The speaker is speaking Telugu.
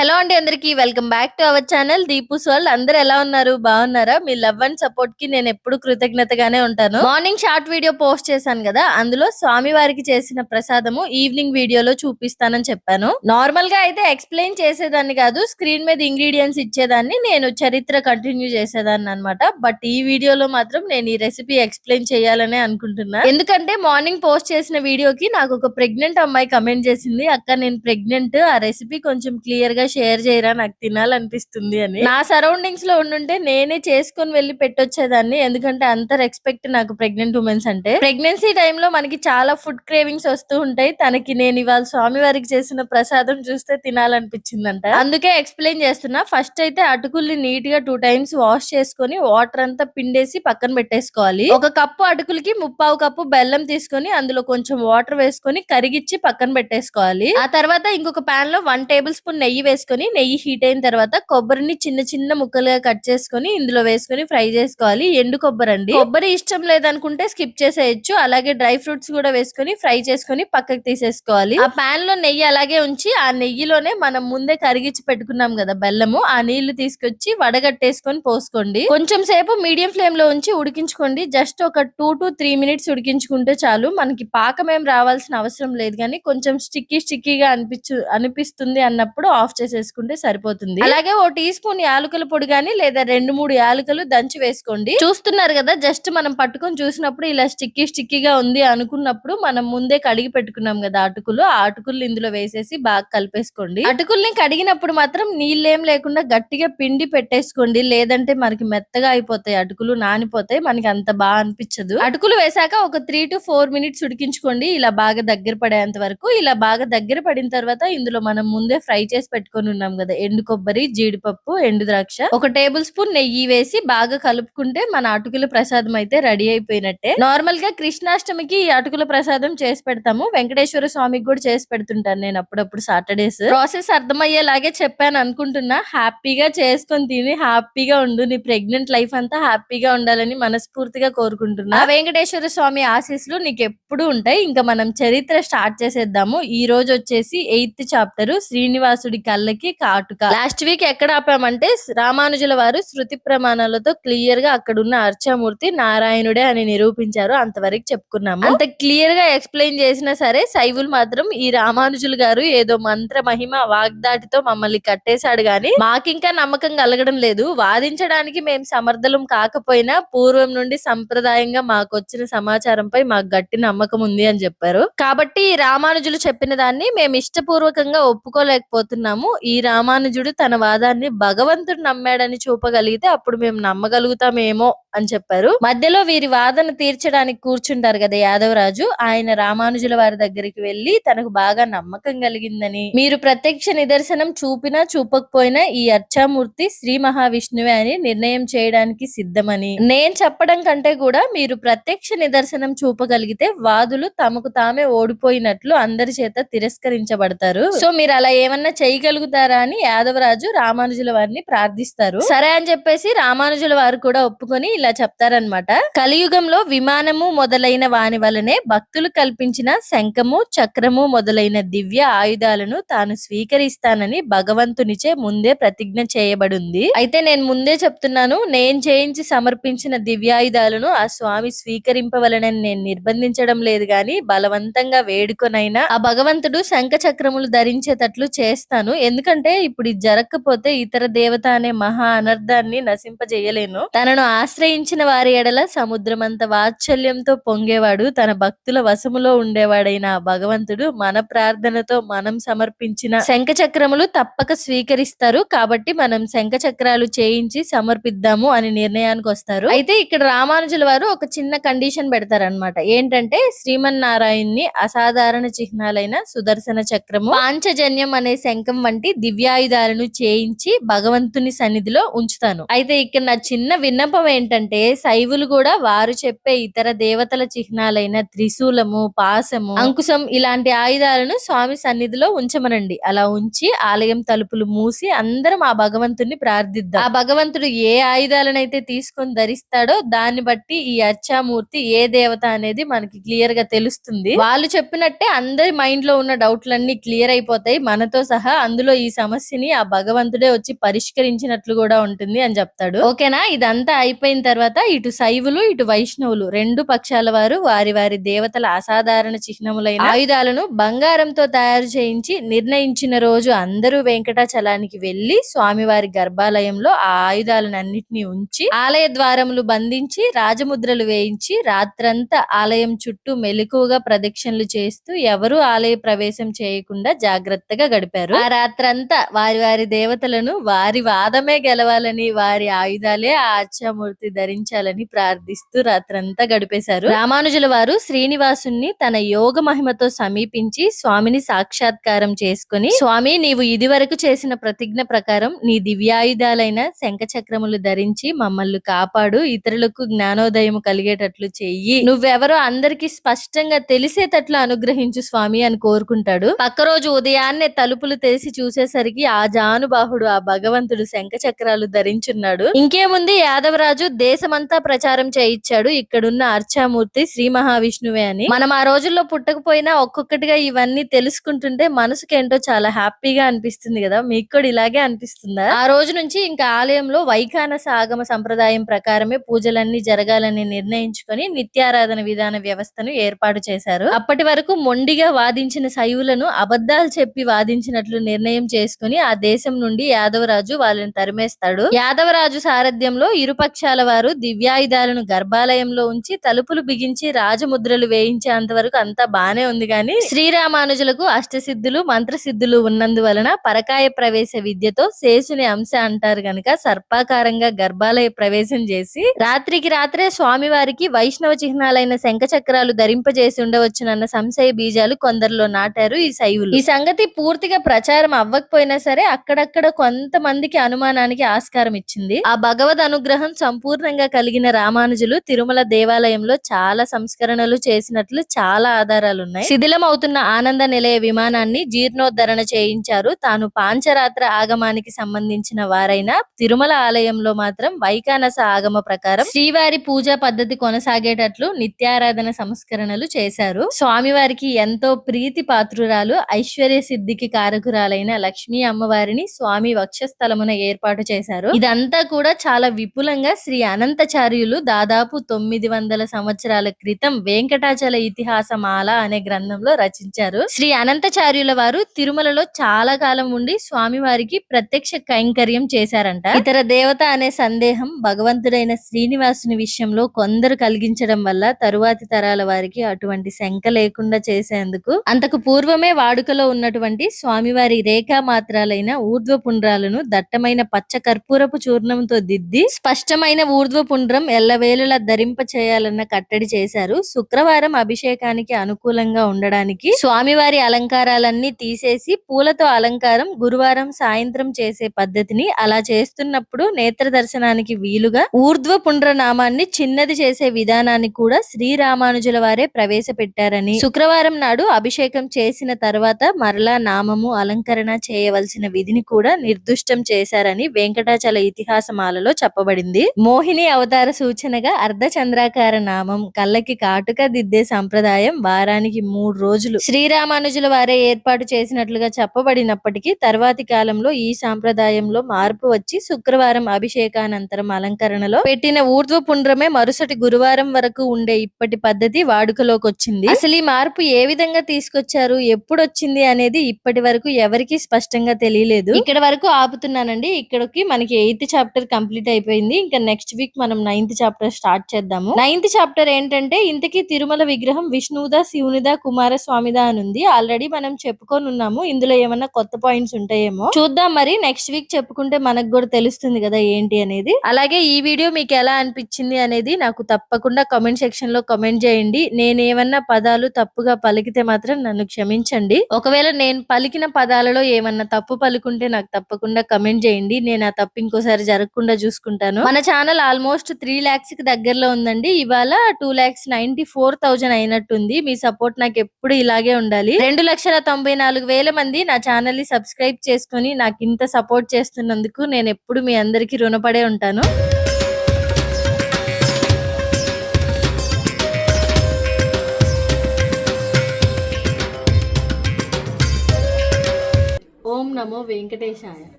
హలో అండి అందరికి welcome back to our channel. Deepu's వాళ్ళు అందరు ఎలా ఉన్నారు? బాగున్నారా? మీ లవ్ అండ్ సపోర్ట్కి నేను ఎప్పుడు కృతజ్ఞతగానే ఉంటాను. మార్నింగ్ షార్ట్ వీడియో పోస్ట్ చేశాను కదా అందులో స్వామి వారికి చేసిన ప్రసాదము ఈవినింగ్ వీడియోలో చూపిస్తానని చెప్పాను. నార్మల్గా అయితే ఎక్స్ప్లెయిన్ చేసేదాన్ని కాదు స్క్రీన్ మీద ఇంగ్రీడియంట్స్ ఇచ్చేదాన్ని నేను చరిత్ర కంటిన్యూ చేసేదాన్ని అనమాట బట్ ఈ వీడియోలో మాత్రం నేను ఈ రెసిపీ ఎక్స్ప్లెయిన్ చేయాలనే అనుకుంటున్నా. ఎందుకంటే మార్నింగ్ పోస్ట్ చేసిన వీడియోకి నాకు ఒక ప్రెగ్నెంట్ అమ్మాయి కమెంట్ చేసింది అక్క నేను ప్రెగ్నెంట్ ఆ రెసిపీ కొంచెం క్లియర్గా షేర్ చేయరా? నాకు తినాలనిపిస్తుంది అని. నా సరౌండింగ్స్లో ఉండుంటే నేనే చేసుకొని వెళ్ళి పెట్టొచ్చేదాన్ని. ఎందుకంటే అంత రెస్పెక్ట్ నాకు ప్రెగ్నెంట్ ఉమెన్స్ అంటే. ప్రెగ్నెన్సీ టైంలో మనకి చాలా ఫుడ్ క్రేవింగ్స్ వస్తూ ఉంటాయి. తనకి నేను ఇవాళ స్వామి వారికి చేసిన ప్రసాదం చూస్తే తినాలనిపించిందంట. అందుకే ఎక్స్ప్లెయిన్ చేస్తున్నా. ఫస్ట్ అయితే అటుకుల్ని నీట్గా టూ టైమ్స్ వాష్ చేసుకొని వాటర్ అంతా పిండేసి పక్కన పెట్టేసుకోవాలి. ఒక కప్పు అటుకులకి ముప్పావు కప్పు బెల్లం తీసుకొని అందులో కొంచెం వాటర్ వేసుకొని కరిగిచ్చి పక్కన పెట్టేసుకోవాలి. ఆ తర్వాత ఇంకొక పాన్లో వన్ టేబుల్ స్పూన్ నెయ్యి వేసుకొని నెయ్యి హీట్ అయిన తర్వాత కొబ్బరిని చిన్న చిన్న ముక్కలుగా కట్ చేసుకొని ఇందులో వేసుకొని ఫ్రై చేసుకోవాలి. ఎండు కొబ్బరి అండి. కొబ్బరి ఇష్టం లేదనుకుంటే స్కిప్ చేసేయచ్చు. అలాగే డ్రై ఫ్రూట్స్ కూడా వేసుకొని ఫ్రై చేసుకొని పక్కకి తీసేసుకోవాలి. ఆ పాన్లో నెయ్యి అలాగే ఉంచి ఆ నెయ్యిలోనే మనం ముందే కరిగిచ్చి పెట్టుకున్నాం కదా బెల్లము ఆ నీళ్ళు తీసుకొచ్చి వడగట్టేసుకొని పోసుకోండి. కొంచెం సేపు మీడియం ఫ్లేమ్లో ఉంచి ఉడికించుకోండి. జస్ట్ ఒక టూ టు త్రీ మినిట్స్ ఉడికించుకుంటే చాలు. మనకి పాకం ఏం రావాల్సిన అవసరం లేదు కానీ కొంచెం స్టిక్కీ స్టిక్కీగా అనిపించు అనిపిస్తుంది అన్నప్పుడు ఆఫ్ చేసేసుకుంటే సరిపోతుంది. అలాగే ఓ టీ స్పూన్ యాలకుల పొడి గానీ లేదా రెండు మూడు యాలకులు దంచి వేసుకోండి. చూస్తున్నారు కదా జస్ట్ మనం పట్టుకొని చూసినప్పుడు ఇలా స్టిక్కీ స్టిక్కీగా ఉంది అనుకున్నప్పుడు మనం ముందే కడిగి పెట్టుకున్నాం కదా అటుకులు ఆ అటుకులు ఇందులో వేసేసి బాగా కలిపేసుకోండి. అటుకుల్ని కడిగినప్పుడు మాత్రం నీళ్ళేం లేకుండా గట్టిగా పిండి పెట్టేసుకోండి. లేదంటే మనకి మెత్తగా అయిపోతాయి అటుకులు నానిపోతాయి మనకి అంత బాగా అనిపించదు. అటుకులు వేసాక ఒక త్రీ టు ఫోర్ మినిట్స్ ఉడికించుకోండి. ఇలా బాగా దగ్గర పడేంత వరకు. ఇలా బాగా దగ్గర పడిన తర్వాత ఇందులో మనం ముందే ఫ్రై చేసి పెట్టుకొని ఉన్నాం కదా ఎండు కొబ్బరి జీడిపప్పు ఎండు ద్రాక్ష. ఒక టేబుల్ స్పూన్ నెయ్యి వేసి బాగా కలుపుకుంటే మన అటుకుల ప్రసాదం అయితే రెడీ అయిపోయినట్టే. నార్మల్గా కృష్ణాష్టమికి ఈ అటుకుల ప్రసాదం చేసి పెడతాము. వెంకటేశ్వర స్వామికి కూడా చేసి పెడుతుంటాను నేను అప్పుడప్పుడు సాటర్డేస్ ప్రాసెస్ అర్థమయ్యేలాగే చెప్పాను అనుకుంటున్నా. హ్యాపీగా చేసుకొని తిని హ్యాపీగా ఉండు. నీ ప్రెగ్నెంట్ లైఫ్ అంతా హ్యాపీగా ఉండాలని మనస్ఫూర్తిగా కోరుకుంటున్నా. ఆ వెంకటేశ్వర స్వామి ఆశీస్సులు నీకు ఎప్పుడు ఉంటాయి. ఇంకా మనం చరిత్ర స్టార్ట్ చేసేద్దాము. ఈ రోజు వచ్చేసి ఎయిత్ చాప్టర్ శ్రీనివాసుడి కళ్ళకి కాటుక. లాస్ట్ వీక్ ఎక్కడ ఆపామంటే రామానుజుల వారు శృతి ప్రమాణాలతో క్లియర్గా అక్కడ ఉన్న అర్చామూర్తి నారాయణుడే అని నిరూపించారు. అంతవరకు చెప్పుకున్నాము. అంత క్లియర్గా ఎక్స్ప్లెయిన్ చేసినా సరే శైవులు మాత్రం ఈ రామానుజులు గారు ఏదో మంత్ర మహిమ వాగ్దాటితో మమ్మల్ని కట్టేశాడు గాని మాకింకా నమ్మకం కలగడం లేదు. వాదించడానికి మేము సమర్థలం కాకపోయినా పూర్వం నుండి సంప్రదాయంగా మాకు వచ్చిన సమాచారంపై మాకు గట్టి నమ్మకం ఉంది అని చెప్పారు. కాబట్టి ఈ రామానుజులు చెప్పిన దాన్ని మేము ఇష్టపూర్వకంగా ఒప్పుకోలేకపోతున్నాము. ఈ రామానుజుడు తన వాదాన్ని భగవంతుడు నమ్మాడని చూపగలిగితే అప్పుడు మేము నమ్మగలుగుతామేమో అని చెప్పారు. మధ్యలో వీరి వాదన తీర్చడానికి కూర్చుంటారు కదా యాదవరాజు. ఆయన రామానుజుల వారి దగ్గరికి వెళ్ళి తనకు బాగా నమ్మకం కలిగిందని మీరు ప్రత్యక్ష నిదర్శనం చూపినా చూపకపోయినా ఈ అర్చామూర్తి శ్రీ మహావిష్ణువే అని నిర్ణయం చేయడానికి సిద్ధమని నేను చెప్పడం కంటే కూడా మీరు ప్రత్యక్ష నిదర్శనం చూపగలిగితే వాదులు తమకు తామే ఓడిపోయినట్లు అందరి చేత తిరస్కరించబడతారు. సో మీరు అలా ఏమన్నా చేయగలుగు చేయగలుగుతారా అని యాదవరాజు రామానుజుల వారిని ప్రార్థిస్తారు. సరే అని చెప్పేసి రామానుజుల వారు కూడా ఒప్పుకొని ఇలా చెప్తారనమాట కలియుగంలో విమానము మొదలైన వాని వలనే భక్తులు కల్పించిన శంఖము చక్రము మొదలైన దివ్య ఆయుధాలను తాను స్వీకరిస్తానని భగవంతునిచే ముందే ప్రతిజ్ఞ చేయబడింది. అయితే నేను ముందే చెప్తున్నాను నేను చేయించి సమర్పించిన దివ్యాయుధాలను ఆ స్వామి స్వీకరింపవలనని నేను నిర్బంధించడం లేదు గాని బలవంతంగా వేడుకొనైనా ఆ భగవంతుడు శంఖ చక్రములు ధరించేటట్లు చేస్తాను. ఎందుకంటే ఇప్పుడు ఇది జరగకపోతే ఇతర దేవత అనే మహా అనర్థాన్ని నశింపజేయలేను. తనను ఆశ్రయించిన వారి ఎడల సముద్రమంత వాత్సల్యంతో పొంగేవాడు తన భక్తుల వశములో ఉండేవాడైన భగవంతుడు మన ప్రార్థనతో మనం సమర్పించిన శంఖ చక్రములు తప్పక స్వీకరిస్తారు. కాబట్టి మనం శంఖ చక్రాలు చేయించి సమర్పిద్దాము అని నిర్ణయానికి వస్తారు. అయితే ఇక్కడ రామానుజుల వారు ఒక చిన్న కండిషన్ పెడతారన్నమాట. ఏంటంటే శ్రీమన్నారాయణ్ని అసాధారణ చిహ్నాలైన సుదర్శన చక్రము పాంచజన్యం అనే శంఖం వంటి దివ్యాయుధాలను చేయించి భగవంతుని సన్నిధిలో ఉంచుతాను. అయితే ఇక్కడ నా చిన్న విన్నపం ఏంటంటే శైవులు కూడా వారు చెప్పే ఇతర దేవతల చిహ్నాలైన త్రిశూలము పాసము అంకుశం ఇలాంటి ఆయుధాలను స్వామి సన్నిధిలో ఉంచమనండి. అలా ఉంచి ఆలయం తలుపులు మూసి అందరం ఆ భగవంతుని ప్రార్థిద్దాం. ఆ భగవంతుడు ఏ ఆయుధాలనైతే తీసుకొని ధరిస్తాడో దాన్ని బట్టి ఈ అర్చామూర్తి ఏ దేవత అనేది మనకి క్లియర్గా తెలుస్తుంది. వాళ్ళు చెప్పినట్టే అందరి మైండ్లో ఉన్న డౌట్లన్నీ క్లియర్ అయిపోతాయి. మనతో సహా అందులో జీవితంలో ఈ సమస్యని ఆ భగవంతుడే వచ్చి పరిష్కరించినట్లు కూడా ఉంటుంది అని చెప్తాడు. ఓకేనా? ఇదంతా అయిపోయిన తర్వాత ఇటు శైవులు ఇటు వైష్ణవులు రెండు పక్షాల వారు వారి వారి దేవతల అసాధారణ చిహ్నములైన ఆయుధాలను బంగారంతో తయారు చేయించి నిర్ణయించిన రోజు అందరూ వెంకటాచలానికి వెళ్ళి స్వామివారి గర్భాలయంలో ఆ ఆయుధాలను అన్నిటినీ ఉంచి ఆలయ ద్వారములు బంధించి రాజముద్రలు వేయించి రాత్రంతా ఆలయం చుట్టూ మెలకువగా ప్రదక్షిణలు చేస్తూ ఎవరూ ఆలయ ప్రవేశం చేయకుండా జాగ్రత్తగా గడిపారు. ఆ రాత్రంతా వారి వారి దేవతలను వారి వాదమే గెలవాలని వారి ఆయుధాలే ఆ ఆచ్యామూర్తి ధరించాలని ప్రార్థిస్తూ రాత్రంతా గడిపేశారు. రామానుజుల వారు శ్రీనివాసుని తన యోగ మహిమతో సమీపించి స్వామిని సాక్షాత్కారం చేసుకుని స్వామి నీవు ఇదివరకు చేసిన ప్రతిజ్ఞ ప్రకారం నీ దివ్యాయుధాలైన శంఖ చక్రములు ధరించి మమ్మల్ని కాపాడు ఇతరులకు జ్ఞానోదయం కలిగేటట్లు చెయ్యి. నువ్వెవరో అందరికి స్పష్టంగా తెలిసేటట్లు అనుగ్రహించు స్వామి అని కోరుకుంటాడు. పక్క రోజు ఉదయాన్నే తలుపులు తెరిచి చూసేసరికి ఆ జానుబాహుడు ఆ భగవంతుడు శంఖ చక్రాలు ధరించున్నాడు. ఇంకేముంది? యాదవరాజు దేశమంతా ప్రచారం చేయించాడు. ఇక్కడున్న అర్చామూర్తి శ్రీ మహావిష్ణువే అని. మనం ఆ రోజుల్లో పుట్టకపోయినా ఒక్కొక్కటిగా ఇవన్నీ తెలుసుకుంటుంటే మనసుకేంటో చాలా హ్యాపీగా అనిపిస్తుంది కదా. మీకు కూడా ఇలాగే అనిపిస్తుందా? ఆ రోజు నుంచి ఇంకా ఆలయంలో వైఖానస ఆగమ సంప్రదాయం ప్రకారమే పూజలన్నీ జరగాలని నిర్ణయించుకొని నిత్యారాధన విధాన వ్యవస్థను ఏర్పాటు చేశారు. అప్పటి వరకు మొండిగా వాదించిన శైవులను అబద్ధాలు చెప్పి వాదించినట్లు నిర్ణయం చేసుకుని ఆ దేశం నుండి యాదవరాజు వాళ్ళని తరిమేస్తాడు. యాదవరాజు సారథ్యంలో ఇరుపక్షాల వారు దివ్యాయుధాలను గర్భాలయంలో ఉంచి తలుపులు బిగించి రాజముద్రలు వేయించేంత వరకు అంతా బానే ఉంది గాని శ్రీరామానుజులకు అష్టసిద్ధులు మంత్రసిద్ధులు ఉన్నందువలన పరకాయ ప్రవేశ విద్యతో శేషుని అంశ అంటారు గనక సర్పాకారంగా గర్భాలయ ప్రవేశం చేసి రాత్రికి రాత్రే స్వామివారికి వైష్ణవ చిహ్నాలైన శంఖ చక్రాలు ధరింపజేసి ఉండవచ్చునన్న సంశయ బీజాలు కొందరిలో నాటారు ఈ శైవులు. ఈ సంగతి పూర్తిగా ప్రచారం అవ్వకపోయినా సరే అక్కడక్కడ కొంతమందికి అనుమానానికి ఆస్కారం ఇచ్చింది. ఆ భగవద్ అనుగ్రహం సంపూర్ణంగా కలిగిన రామానుజులు తిరుమల దేవాలయంలో చాలా సంస్కరణలు చేసినట్లు చాలా ఆధారాలు ఉన్నాయి శిథిలం అవుతున్న ఆనంద నిలయ విమానాన్ని జీర్ణోద్ధరణ చేయించారు. తాను పాంచరాత్ర ఆగమానికి సంబంధించిన వారైన తిరుమల ఆలయంలో మాత్రం వైకానస ఆగమ ప్రకారం శ్రీవారి పూజా పద్ధతి కొనసాగేటట్లు నిత్యారాధన సంస్కరణలు చేశారు. స్వామివారికి ఎంతో ప్రీతి పాత్రురాలు ఐశ్వర్య సిద్ధికి కారకురాలైన లక్ష్మీ అమ్మవారిని స్వామి వక్షస్థలమున ఏర్పాటు చేశారు. ఇదంతా కూడా చాలా విపులంగా శ్రీ అనంతచార్యులు దాదాపు తొమ్మిది వందల సంవత్సరాల క్రితం వెంకటాచల ఇతిహాసమాల అనే గ్రంథంలో రచించారు. శ్రీ అనంతచార్యుల వారు తిరుమలలో చాలా కాలం ఉండి స్వామివారికి ప్రత్యక్ష కైంకర్యం చేశారంట. ఇతర దేవత అనే సందేహం భగవంతుడైన శ్రీనివాసుని విషయంలో కొందరు కలిగించడం వల్ల తరువాతి తరాల వారికి అటువంటి శంక లేకుండా చేసేందుకు అంతకు పూర్వమే వాడుకలో ఉన్నటువంటి స్వామివారి రే మాత్రాలైన ఊర్ధ్వపుండ్రాలను దట్టమైన పచ్చ కర్పూరపు చూర్ణంతో దిద్ది స్పష్టమైన ఊర్ధ్వ పుండ్రం ఎల్లవేళలా ధరింప చేయాలన్న కట్టడి చేశారు. శుక్రవారం అభిషేకానికి అనుకూలంగా ఉండడానికి స్వామివారి అలంకారాలన్నీ తీసేసి పూలతో అలంకారం గురువారం సాయంత్రం చేసే పద్ధతిని అలా చేస్తున్నప్పుడు నేత్ర దర్శనానికి వీలుగా ఊర్ధ్వపుండ్ర నామాన్ని చిన్నది చేసే విధానాన్ని కూడా శ్రీరామానుజుల వారే ప్రవేశపెట్టారని శుక్రవారం నాడు అభిషేకం చేసిన తర్వాత మరలా నామము అలంకరణ చేయవలసిన విధిని కూడా నిర్దుష్టం చేశారని వెంకటాచల ఇతిహాసమాలలో చెప్పబడింది. మోహిని అవతార సూచనగా అర్ధచంద్రాకార నామం కళ్ళకి కాటుక దిద్దే సంప్రదాయం వారానికి మూడు రోజులు. శ్రీరామానుజుల వారే ఏర్పాటు చేసినట్లుగా చెప్పబడినప్పటికీ తర్వాతి కాలంలో ఈ సాంప్రదాయంలో మార్పు వచ్చి శుక్రవారం అభిషేకానంతరం అలంకరణలో పెట్టిన ఊర్ధ్వ పుండ్రమే మరుసటి గురువారం వరకు ఉండే ఇప్పటి పద్ధతి వాడుకలోకి వచ్చింది అసలు ఈ మార్పు ఏ విధంగా తీసుకొచ్చారు ఎప్పుడు వచ్చింది అనేది ఇప్పటి వరకు ఎవరికి స్పష్టంగా తెలియలేదు. ఇక్కడ వరకు ఆపుతున్నానండి. ఇక్కడికి మనకి ఎయిత్ చాప్టర్ కంప్లీట్ అయిపోయింది. ఇంకా నెక్స్ట్ వీక్ మనం నైన్త్ చాప్టర్ స్టార్ట్ చేద్దాము. నైన్త్ చాప్టర్ ఏంటంటే ఇంతకీ తిరుమల విగ్రహం విష్ణువుదా శివునిదా కుమారస్వామిదా అని ఉంది. ఆల్రెడీ మనం చెప్పుకొని ఉన్నాము. ఇందులో ఏమన్నా కొత్త పాయింట్స్ ఉంటాయేమో. చూద్దాం మరి. నెక్స్ట్ వీక్ చెప్పుకుంటే మనకు కూడా తెలుస్తుంది కదా ఏంటి అనేది. అలాగే ఈ వీడియో మీకు ఎలా అనిపించింది అనేది నాకు తప్పకుండా కామెంట్ సెక్షన్లో కామెంట్ చేయండి. నేనేమన్నా పదాలు తప్పుగా పలికితే మాత్రం నన్ను క్షమించండి. ఒకవేళ నేను పలికిన పదాలలో ఏమన్నా తప్పు పలుకుంటే నాకు తప్పకుండా కమెంట్ చేయండి. నేను ఆ తప్పు ఇంకోసారి జరగకుండా చూసుకుంటాను. మన ఛానల్ ఆల్మోస్ట్ త్రీ ల్యాక్స్కి దగ్గరలో ఉందండి. ఇవాళ two lakhs ninety four thousand అయినట్టుంది. మీ సపోర్ట్ నాకు ఎప్పుడు ఇలాగే ఉండాలి. రెండు లక్షల తొంభై నాలుగు వేల మంది నా ఛానల్ని సబ్స్క్రైబ్ చేసుకుని నాకు ఇంత సపోర్ట్ చేస్తున్నందుకు నేను ఎప్పుడు మీ అందరికీ రుణపడే ఉంటాను. నమో వెంకటేశాయ.